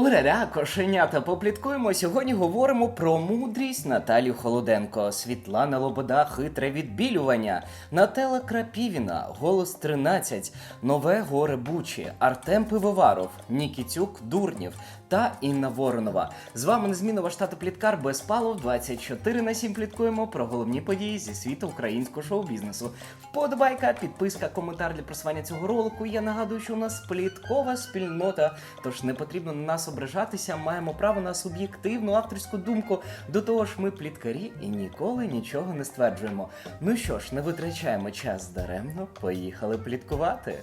Ураря, кошенята, попліткуємо. Сьогодні говоримо про мудрість Наталі Холоденко, Світлана Лобода, хитре відбілювання, Нателла Крапівіна, голос 13, Нове горе Бучі, Артем Пивоваров, Нікітюк Дурнів та Інна Воронова. З вами незмінно штату Пліткар без Безпалов 24 на 7 пліткуємо про головні події зі світу українського шоу-бізнесу. Вподобайка, підписка, коментар для просування цього ролику. Я нагадую, що у нас пліткова спільнота, тож не потрібно на нас ображатися. Маємо право на суб'єктивну авторську думку. До того ж, ми пліткарі і ніколи нічого не стверджуємо. Ну що ж, не витрачаємо час даремно. Поїхали пліткувати.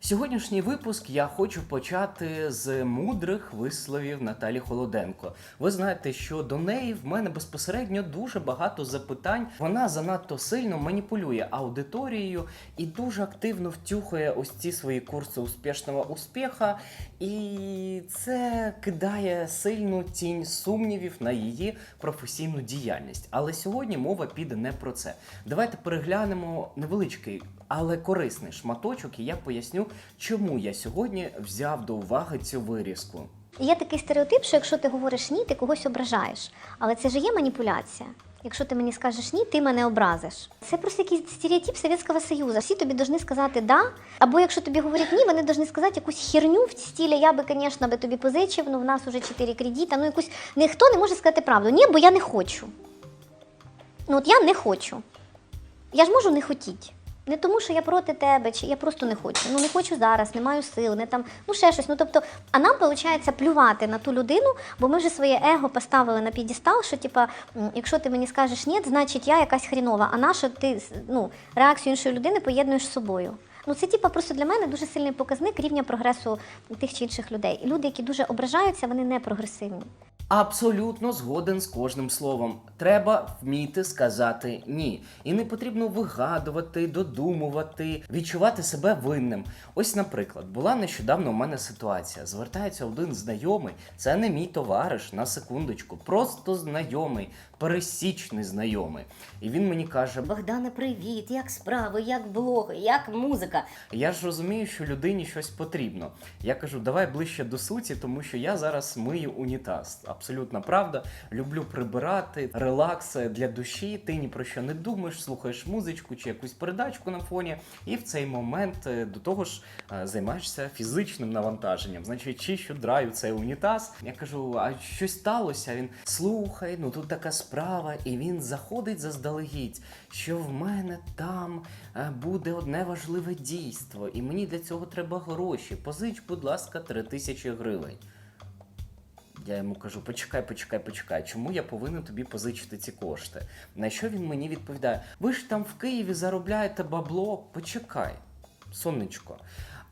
Сьогоднішній випуск я хочу почати з мудрих висловів Наталі Холоденко. Ви знаєте, що до неї в мене безпосередньо дуже багато запитань. Вона занадто сильно маніпулює аудиторією і дуже активно втюхує ось ці свої курси успішного успіха. І це кидає сильну тінь сумнівів на її професійну діяльність. Але сьогодні мова піде не про це. Давайте переглянемо невеличкий, але корисний шматочок, і я поясню, чому я сьогодні взяв до уваги цю вирізку. Є такий стереотип, що якщо ти говориш ні, ти когось ображаєш. Але це ж є маніпуляція. Якщо ти мені скажеш ні, ти мене образиш. Це просто якийсь стереотип Совєтського Союзу. Всі тобі повинні сказати да. Або якщо тобі говорять ні, вони повинні сказати якусь херню в стилі я би, звісно, би тобі позичив, ну в нас уже 4 кредита. Ну якусь ніхто не може сказати правду. Ні, бо я не хочу. Ну от я не хочу. Я ж можу не хотіти. Не тому, що я проти тебе, чи я просто не хочу. Ну не хочу зараз, не маю сил, не там, ну ще щось. Ну тобто, а нам виходить плювати на ту людину, бо ми вже своє его поставили на підістал, що типа, якщо ти мені скажеш ні, значить я якась хрінова. А наша ти ну, реакцію іншої людини поєднуєш з собою. Ну це типа просто для мене дуже сильний показник рівня прогресу тих чи інших людей. Люди, які дуже ображаються, вони не прогресивні. Абсолютно згоден з кожним словом. Треба вміти сказати ні. І не потрібно вигадувати, додумувати, відчувати себе винним. Ось, наприклад, була нещодавно у мене ситуація. Звертається один знайомий, це не мій товариш, на секундочку, просто знайомий, пересічний знайомий. І він мені каже: Богдане, привіт, як справи, як блоги, як музика. Я ж розумію, що людині щось потрібно. Я кажу, давай ближче до суті, тому що я зараз мию унітаз. Абсолютна правда. Люблю прибирати, релакс для душі. Ти ні про що не думаєш, слухаєш музичку чи якусь передачку на фоні, і в цей момент е, до того ж е, займаєшся фізичним навантаженням. Значить, чищу драю цей унітаз. Я кажу, а щось сталося? Він слухай, ну тут така справа, і він заходить заздалегідь, що в мене там е, буде одне важливе дійство, і мені для цього треба гроші. Позич, будь ласка, три тисячі гривень. Я йому кажу: почекай, почекай, почекай, чому я повинен тобі позичити ці кошти? На що він мені відповідає: ви ж там в Києві заробляєте бабло, почекай, сонечко.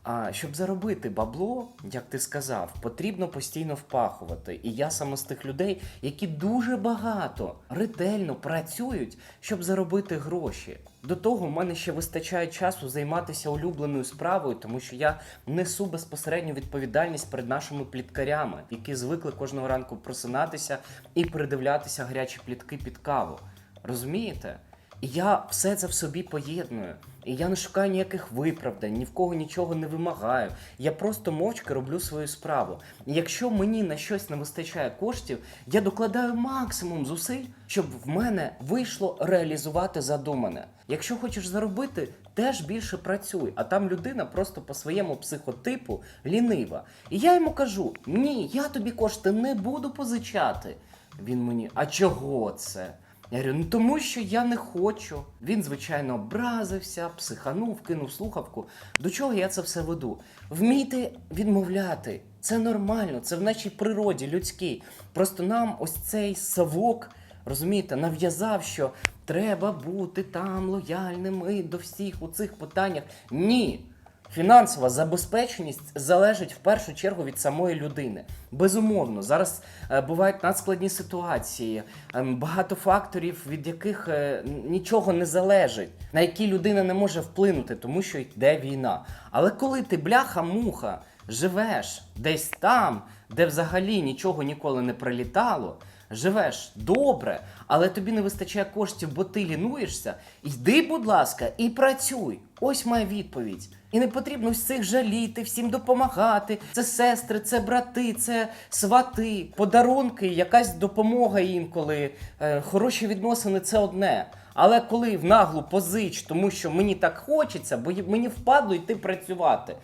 А щоб заробити бабло, як ти сказав, потрібно постійно впахувати. І я саме з тих людей, які дуже багато ретельно працюють, щоб заробити гроші. До того в мене ще вистачає часу займатися улюбленою справою, тому що я несу безпосередню відповідальність перед нашими пліткарями, які звикли кожного ранку просинатися і передивлятися гарячі плітки під каву. Розумієте? І я все це в собі поєдную. І я не шукаю ніяких виправдань, ні в кого нічого не вимагаю. Я просто мовчки роблю свою справу. І якщо мені на щось не вистачає коштів, я докладаю максимум зусиль, щоб в мене вийшло реалізувати задумане. Якщо хочеш заробити, теж більше працюй, а там людина просто по своєму психотипу лінива. І я йому кажу: ні, я тобі кошти не буду позичати. Він мені, а чого це? Я говорю, ну тому що я не хочу. Він, звичайно, образився, психанув, кинув слухавку. До чого я це все веду? Вмійте відмовляти. Це нормально, це в нашій природі людській. Просто нам ось цей совок, розумієте, нав'язав, що треба бути там лояльними до всіх у цих питаннях. Ні. Фінансова забезпеченість залежить в першу чергу від самої людини. Безумовно, зараз е, бувають надскладні ситуації, ем, багато факторів, від яких е, нічого не залежить, на які людина не може вплинути, тому що йде війна. Але коли ти бляха-муха живеш десь там, де взагалі нічого ніколи не прилітало, живеш добре, але тобі не вистачає коштів, бо ти лінуєшся, йди, будь ласка, і працюй. Ось моя відповідь. І не потрібно всіх жаліти, всім допомагати. Це сестри, це брати, це свати, подарунки, якась допомога інколи. Е, хороші відносини це одне. Але коли в наглу позич, тому що мені так хочеться, бо мені впадло йти працювати.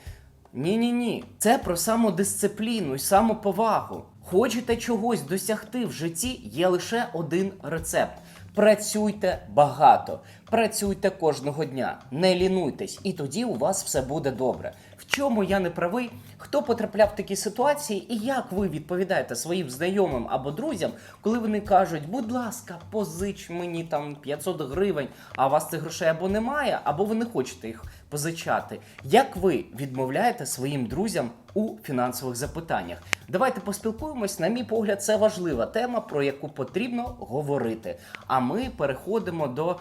Ні, ні, ні. Це про самодисципліну і самоповагу. Хочете чогось досягти в житті, є лише один рецепт. Працюйте багато, працюйте кожного дня, не лінуйтесь, і тоді у вас все буде добре. Чому я не правий? Хто потрапляв в такі ситуації, і як ви відповідаєте своїм знайомим або друзям, коли вони кажуть, будь ласка, позич мені там 500 гривень, а у вас цих грошей або немає, або ви не хочете їх позичати. Як ви відмовляєте своїм друзям у фінансових запитаннях? Давайте поспілкуємось. На мій погляд, це важлива тема, про яку потрібно говорити. А ми переходимо до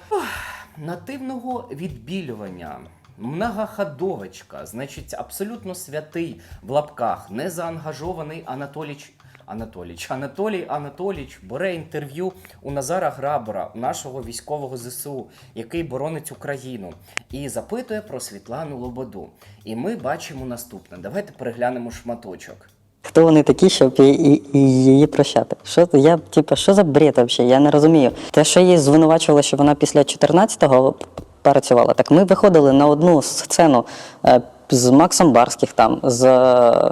нативного відбілювання. Многоходовочка, значить, абсолютно святий в лапках, незаангажований Анатоліч. Анатоліч, Анатолій Анатоліч бере інтерв'ю у Назара Грабера, нашого військового ЗСУ, який боронить Україну, і запитує про Світлану Лободу. І ми бачимо наступне. Давайте переглянемо шматочок. Хто вони такі, щоб і, і, і її прощати? Що я, типу, що за бред взагалі? Я не розумію. Те, що її звинувачували, що вона після 14-го працювала, так ми виходили на одну сцену е, з Максом Барських там, з,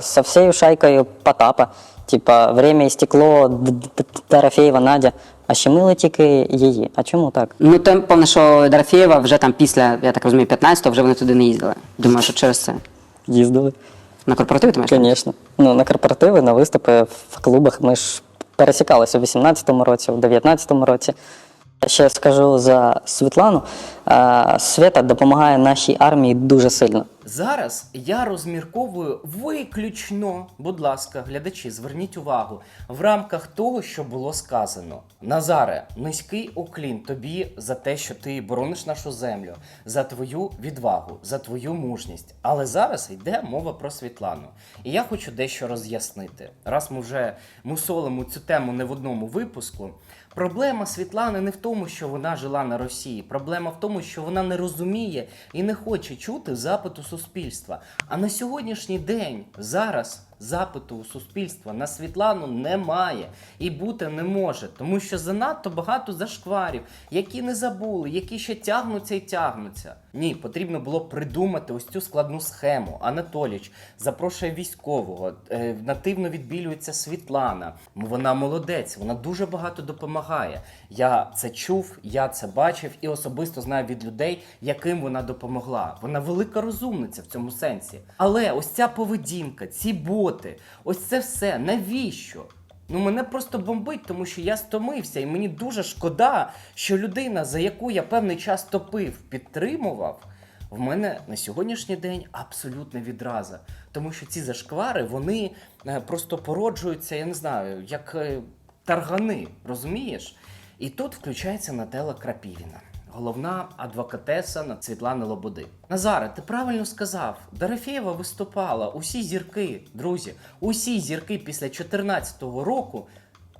з всією шайкою Потапа. Типа, время істекло, Д- Д- Дорофєєва Надя. А щемили тільки її. А чому так? Ну, там, певно, що Дорофєєва вже там після, я так розумію, 15-го вже вони туди не їздили. Думаю, що через це. Їздили. На корпоративи ти маєш? Звісно. Ну, на корпоративи, на виступи в клубах ми ж пересікалися у 18-му році, у 19-му році. Ще скажу за Світлану. Е, Свята допомагає нашій армії дуже сильно. Зараз я розмірковую виключно, будь ласка, глядачі, зверніть увагу в рамках того, що було сказано. Назаре, низький уклін тобі за те, що ти борониш нашу землю, за твою відвагу, за твою мужність. Але зараз йде мова про Світлану. І я хочу дещо роз'яснити. Раз ми вже мусолимо цю тему не в одному випуску. Проблема Світлани не в тому, що вона жила на Росії. Проблема в тому, що вона не розуміє і не хоче чути запиту суспільства. А на сьогоднішній день зараз запиту у суспільства на Світлану немає і бути не може, тому що занадто багато зашкварів, які не забули, які ще тягнуться і тягнуться. Ні, потрібно було придумати ось цю складну схему. Анатоліч запрошує військового, е, нативно відбілюється Світлана. Вона молодець, вона дуже багато допомагає. Я це чув, я це бачив і особисто знаю від людей, яким вона допомогла. Вона велика розумниця в цьому сенсі. Але ось ця поведінка, ці боти, ось це все навіщо? Ну, мене просто бомбить, тому що я стомився, і мені дуже шкода, що людина, за яку я певний час топив, підтримував, в мене на сьогоднішній день абсолютна відраза. Тому що ці зашквари, вони е, просто породжуються, я не знаю, як е, таргани, розумієш? І тут включається Нателла Крапівіна. Головна адвокатеса Світлани Лободи. Назаре, ти правильно сказав. Дорофєєва виступала. Усі зірки, друзі, усі зірки після 2014 року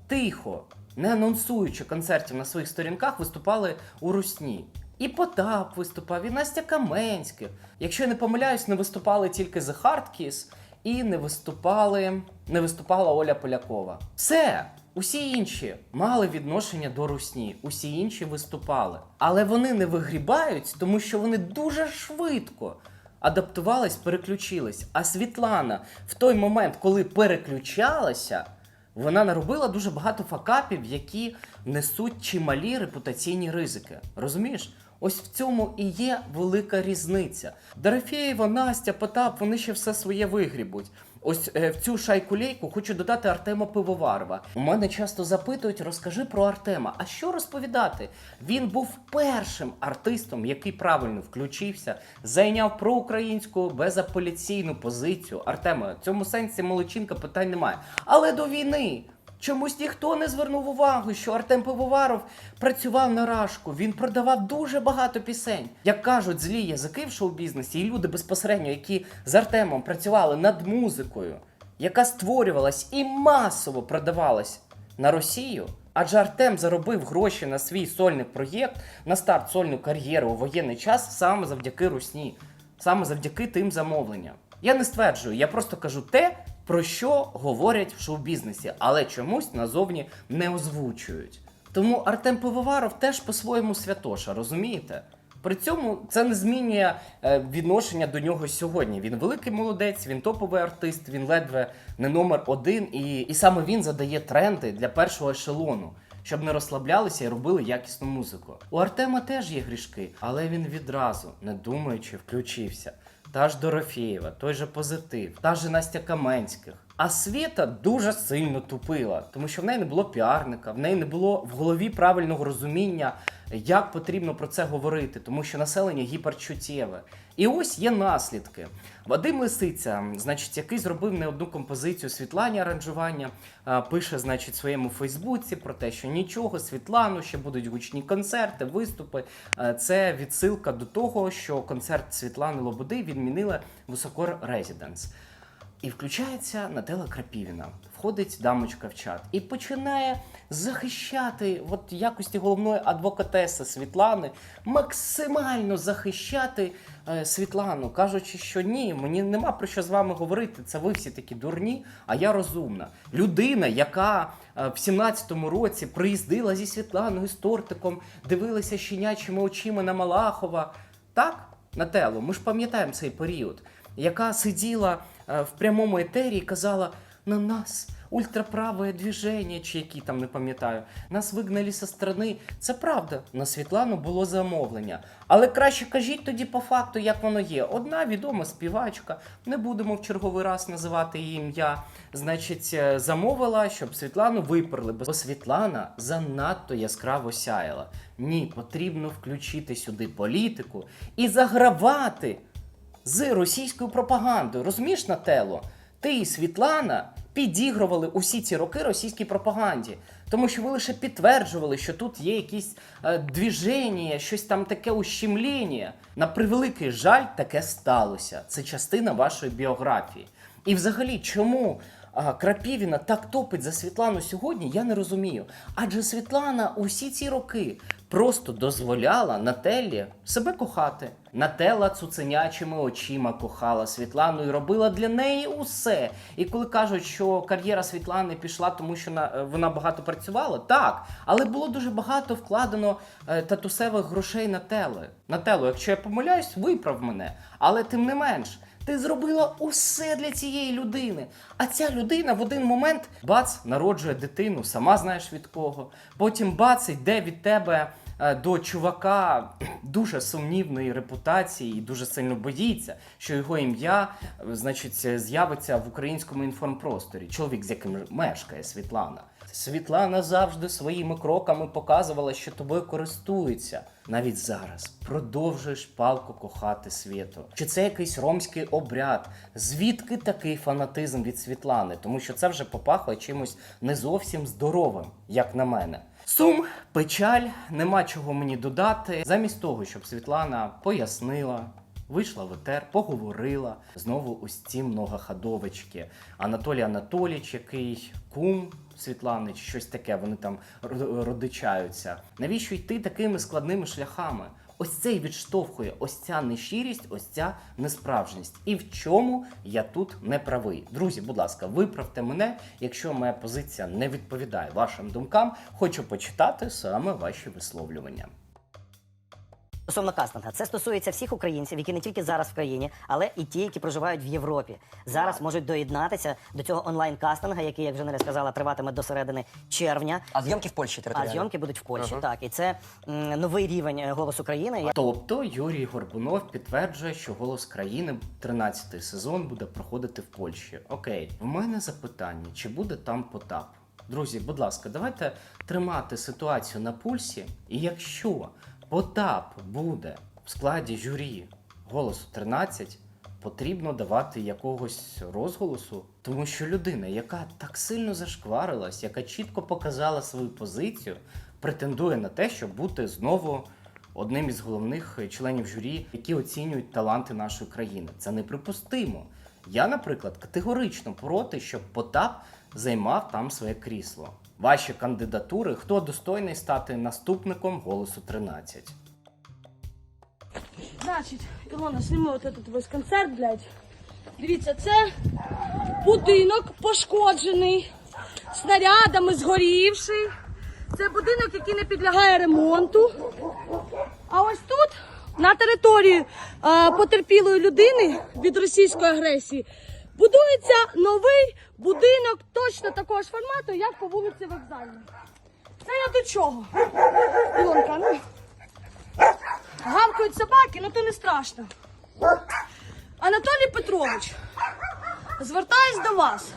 тихо, не анонсуючи концертів на своїх сторінках, виступали у Русні. І Потап виступав, і Настя Каменських. Якщо я не помиляюсь, не виступали тільки The Hard Kiss і не виступали, не виступала Оля Полякова. Все. Усі інші мали відношення до русні, усі інші виступали. Але вони не вигрібають, тому що вони дуже швидко адаптувались, переключились. А Світлана в той момент, коли переключалася, вона наробила дуже багато факапів, які несуть чималі репутаційні ризики. Розумієш? Ось в цьому і є велика різниця. Дорофєєва, Настя, Потап, вони ще все своє вигрібуть. Ось е, в цю шайку лейку хочу додати Артема Пивоварова. У мене часто запитують, розкажи про Артема. А що розповідати? Він був першим артистом, який правильно включився, зайняв проукраїнську безапеляційну позицію. Артема, в цьому сенсі молочинка питань немає. Але до війни. Чомусь ніхто не звернув увагу, що Артем Пивоваров працював на рашку. Він продавав дуже багато пісень. Як кажуть злі язики в шоу-бізнесі, і люди безпосередньо, які з Артемом працювали над музикою, яка створювалась і масово продавалась на Росію, Адже Артем заробив гроші на свій сольний проєкт, на старт сольної кар'єри у воєнний час саме завдяки русні, саме завдяки тим замовленням. Я не стверджую, я просто кажу те, про що говорять в шоу-бізнесі, але чомусь назовні не озвучують. Тому Артем Пивоваров теж по-своєму святоша, розумієте? При цьому це не змінює е, відношення до нього сьогодні. Він великий молодець, він топовий артист, він ледве не номер один, і, і саме він задає тренди для першого ешелону, щоб не розслаблялися і робили якісну музику. У Артема теж є грішки, але він відразу, не думаючи, включився. Та ж Дорофєєва, той же позитив, та ж Настя Каменських. А Світа дуже сильно тупила, тому що в неї не було піарника, в неї не було в голові правильного розуміння, як потрібно про це говорити, тому що населення гіперчуттєве. І ось є наслідки. Вадим Лисиця, значить, який зробив не одну композицію Світлані аранжування, пише, значить, своєму Фейсбуці про те, що нічого, Світлану, ще будуть гучні концерти, виступи. Це відсилка до того, що концерт Світлани Лободи відмінила Високор Резіденс. І включається Нателла Крапівіна. Входить дамочка в чат і починає захищати, от якості головної адвокатеси Світлани, максимально захищати е, Світлану, кажучи, що ні, мені нема про що з вами говорити. Це ви всі такі дурні, а я розумна. Людина, яка е, в 17-му році приїздила зі Світланою з тортиком, дивилася щенячими очима на Малахова. Так, Нателло, ми ж пам'ятаємо цей період яка сиділа в прямому етері і казала: на нас ультраправе движення, чи які там не пам'ятаю, нас вигнали зі сторони. Це правда, на Світлану було замовлення. Але краще кажіть тоді по факту, як воно є. Одна відома співачка, не будемо в черговий раз називати її ім'я. Значить, е, замовила, щоб Світлану виперли, бо Світлана занадто яскраво сяяла. Ні, потрібно включити сюди політику і загравати з російською пропагандою. Розумієш, Нателло? Ти і Світлана підігрували усі ці роки російській пропаганді, тому що ви лише підтверджували, що тут є якісь е, движення, щось там таке ущемлення. На превеликий жаль, таке сталося. Це частина вашої біографії. І взагалі, чому а, Крапівіна так топить за Світлану сьогодні, я не розумію. Адже Світлана усі ці роки просто дозволяла Нателлі себе кохати. Нателла цуценячими очима кохала Світлану і робила для неї усе. І коли кажуть, що кар'єра Світлани пішла, тому що на- е, вона багато працювала, так, але було дуже багато вкладено е, татусевих грошей Нателли. Нателло, якщо я помиляюсь, виправ мене. Але тим не менш. Ти зробила усе для цієї людини. А ця людина в один момент бац народжує дитину, сама знаєш від кого. Потім бац йде від тебе до чувака дуже сумнівної репутації і дуже сильно боїться, що його ім'я, е, значить, е, з'явиться в українському інформпросторі. Чоловік, з яким мешкає Світлана. Світлана завжди своїми кроками показувала, що тобою користуються. Навіть зараз продовжуєш палко кохати світу. Чи це якийсь ромський обряд? Звідки такий фанатизм від Світлани? Тому що це вже попахує чимось не зовсім здоровим, як на мене. Сум, печаль, нема чого мені додати. Замість того, щоб Світлана пояснила, Вийшла в етер, поговорила знову ось ці многоходовички. Анатолій Анатолійович, який кум Світлани, чи щось таке, вони там ро- родичаються. Навіщо йти такими складними шляхами? Ось це і відштовхує, ось ця нещирість, ось ця несправжність. І в чому я тут не правий. Друзі, будь ласка, виправте мене, якщо моя позиція не відповідає вашим думкам. Хочу почитати саме ваші висловлювання. Стосовно кастинга, це стосується всіх українців, які не тільки зараз в країні, але і ті, які проживають в Європі. Зараз можуть доєднатися до цього онлайн-кастинга, який, як вже не сказала, триватиме до середини червня. А зйомки в Польщі А зйомки будуть в Польщі. Так, і це м, новий рівень е, голос України. Тобто Юрій Горбунов підтверджує, що голос країни 13-й сезон буде проходити в Польщі. Окей, в мене запитання: чи буде там Потап? Друзі, будь ласка, давайте тримати ситуацію на пульсі. І якщо Потап буде в складі журі голосу 13, потрібно давати якогось розголосу, тому що людина, яка так сильно зашкварилась, яка чітко показала свою позицію, претендує на те, щоб бути знову одним із головних членів журі, які оцінюють таланти нашої країни. Це неприпустимо. Я, наприклад, категорично проти, щоб Потап займав там своє крісло. Ваші кандидатури, хто достойний стати наступником голосу 13. Значить, Ілона, сніми от этот весь концерт, блядь. Дивіться, це будинок пошкоджений, снарядами згорівший. Це будинок, який не підлягає ремонту. А ось тут, на території е, потерпілої людини від російської агресії, будується новий будинок точно такого ж формату, як по вулиці Вокзальній. Це я до чого? Ілонка, ну. Гавкають собаки, ну то не страшно. Анатолій Петрович, звертаюсь до вас.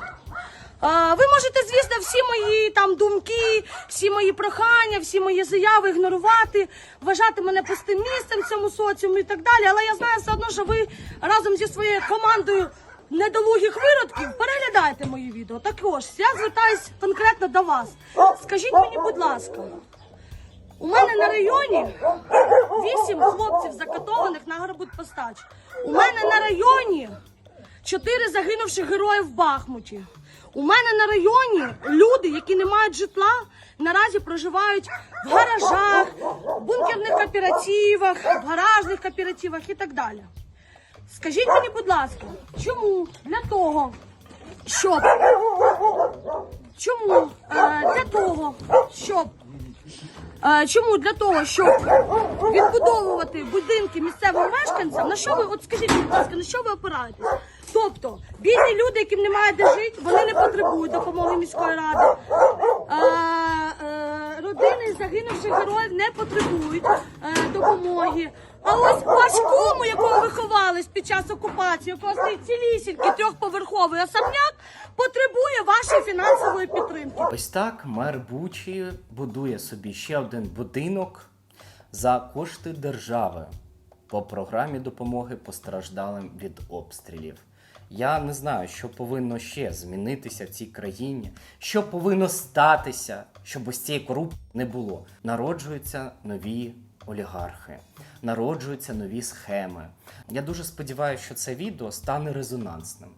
Ви можете, звісно, всі мої там думки, всі мої прохання, всі мої заяви ігнорувати, вважати мене пустим місцем в цьому соціумі і так далі. Але я знаю все одно, що ви разом зі своєю командою недолугих виродків переглядаєте мої відео. Також я звертаюсь конкретно до вас. Скажіть мені, будь ласка, у мене на районі вісім хлопців закатованих на Горбутпостач. У мене на районі чотири загинувших герої в Бахмуті. У мене на районі люди, які не мають житла, наразі проживають в гаражах, бункерних кооперативах, в гаражних кооперативах і так далі. Скажіть мені, будь ласка, чому для того, щоб чому е, для того, щоб Е, Чому для того, щоб відбудовувати будинки місцевим мешканцям, на що ви от скажіть, будь ласка, на що ви опираєтесь? Тобто бідні люди, яким немає де жити, вони не потребують допомоги міської ради. Е, е, родини загинувших героїв не потребують е, допомоги. А ось важкому, якого виховались під час окупації, якого стоїть цілісінький трьохповерховий особняк, потребує вашої фінансової підтримки. Ось так мер Бучі будує собі ще один будинок за кошти держави по програмі допомоги постраждалим від обстрілів. Я не знаю, що повинно ще змінитися в цій країні, що повинно статися, щоб ось цієї корупції не було. Народжуються нові олігархи, народжуються нові схеми. Я дуже сподіваюся, що це відео стане резонансним,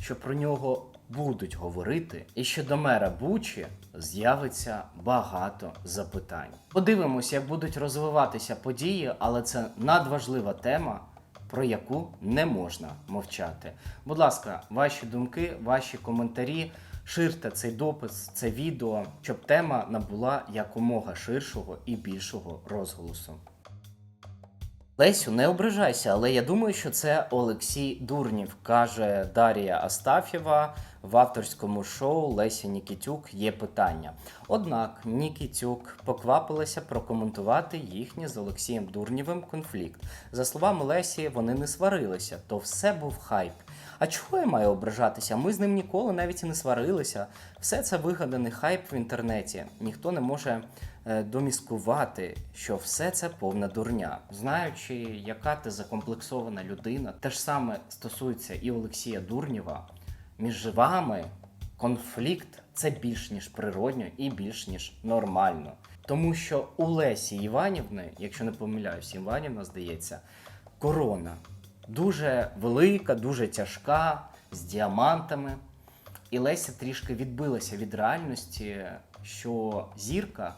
що про нього будуть говорити, і що до мера Бучі з'явиться багато запитань. Подивимося, як будуть розвиватися події, але це надважлива тема, про яку не можна мовчати. Будь ласка, ваші думки, ваші коментарі. Ширте цей допис, це відео, щоб тема набула якомога ширшого і більшого розголосу. Лесю, не ображайся, але я думаю, що це Олексій Дурнів, каже Дарія Астафєва в авторському шоу Лесі Нікітюк є питання. Однак Нікітюк поквапилася прокоментувати їхній з Олексієм Дурнєвим конфлікт. За словами Лесі, вони не сварилися, то все був хайп. А чого я маю ображатися? Ми з ним ніколи навіть і не сварилися. Все це вигаданий хайп в інтернеті. Ніхто не може е, доміскувати, що все це повна дурня. Знаючи, яка ти закомплексована людина, те ж саме стосується і Олексія Дурнєва. Між вами конфлікт це більш ніж природньо і більш ніж нормально. Тому що у Лесі Іванівни, якщо не помиляюсь, Іванівна здається, корона дуже велика, дуже тяжка, з діамантами. І Леся трішки відбилася від реальності, що зірка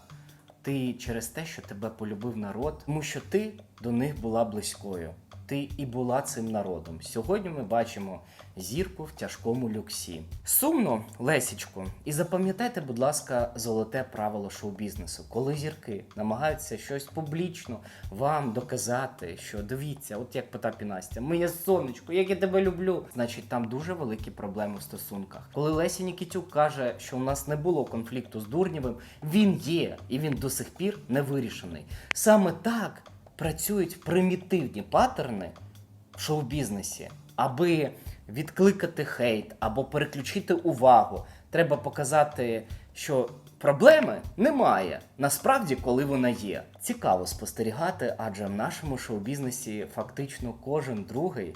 ти через те, що тебе полюбив народ, тому що ти до них була близькою. Ти і була цим народом. Сьогодні ми бачимо зірку в тяжкому люксі. Сумно, Лесічко, і запам'ятайте, будь ласка, золоте правило шоу-бізнесу. Коли зірки намагаються щось публічно вам доказати, що дивіться, от як Потап і Настя, моє сонечко, як я тебе люблю. Значить, там дуже великі проблеми в стосунках. Коли Леся Нікітюк каже, що у нас не було конфлікту з Дурнєвим, він є, і він до сих пір не вирішений. Саме так працюють примітивні паттерни в шоу-бізнесі, аби відкликати хейт або переключити увагу. Треба показати, що проблеми немає. Насправді, коли вона є. Цікаво спостерігати, адже в нашому шоу-бізнесі фактично кожен другий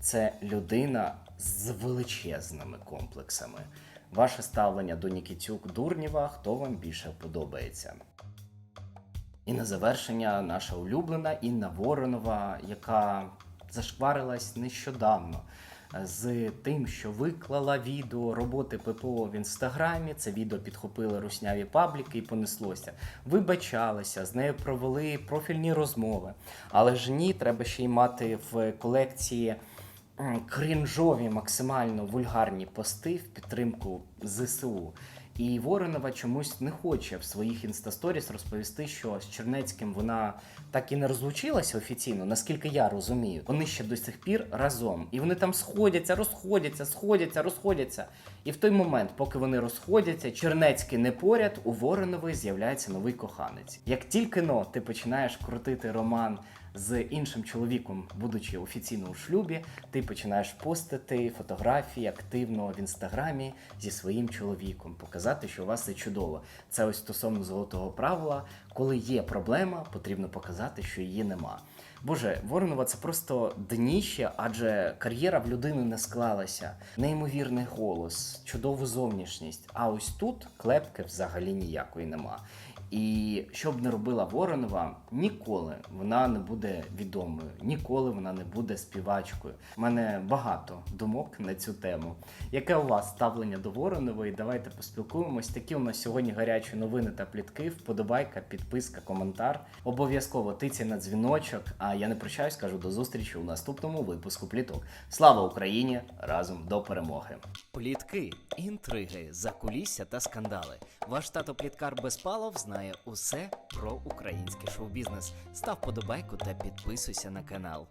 це людина з величезними комплексами. Ваше ставлення до Нікітюк Дурнєва, хто вам більше подобається? І на завершення наша улюблена Інна Воронова, яка зашкварилась нещодавно. з тим, що виклала відео роботи ППО в інстаграмі. Це відео підхопили русняві пабліки і понеслося. Вибачалися, з нею провели профільні розмови. Але ж ні, треба ще й мати в колекції м, крінжові, максимально вульгарні пости в підтримку ЗСУ. І Воронова чомусь не хоче в своїх інстасторіс розповісти, що з Чернецьким вона так і не розлучилася офіційно, наскільки я розумію. Вони ще до сих пір разом. І вони там сходяться, розходяться, сходяться, розходяться. І в той момент, поки вони розходяться, Чернецький не поряд, у Воронової з'являється новий коханець. Як тільки но ти починаєш крутити роман з іншим чоловіком, будучи офіційно у шлюбі, ти починаєш постити фотографії активно в інстаграмі зі своїм чоловіком, показати, що у вас все чудово. Це ось стосовно золотого правила. Коли є проблема, потрібно показати, що її нема. Боже, Воронова це просто дніще, адже кар'єра в людини не склалася. Неймовірний голос, чудову зовнішність. А ось тут клепки взагалі ніякої нема. І що б не робила Воронова, ніколи вона не буде відомою, ніколи вона не буде співачкою. У мене багато думок на цю тему. Яке у вас ставлення до Воронової? Давайте поспілкуємось. Такі у нас сьогодні гарячі новини та плітки. Вподобайка, підписка, коментар. Обов'язково тиця на дзвіночок. А я не прощаюсь, кажу до зустрічі у наступному випуску пліток. Слава Україні! Разом до перемоги! Плітки, інтриги, закулісся та скандали. Ваш тато Пліткар Безпалов знає усе про український шоу-бізнес. Став подобайку та підписуйся на канал.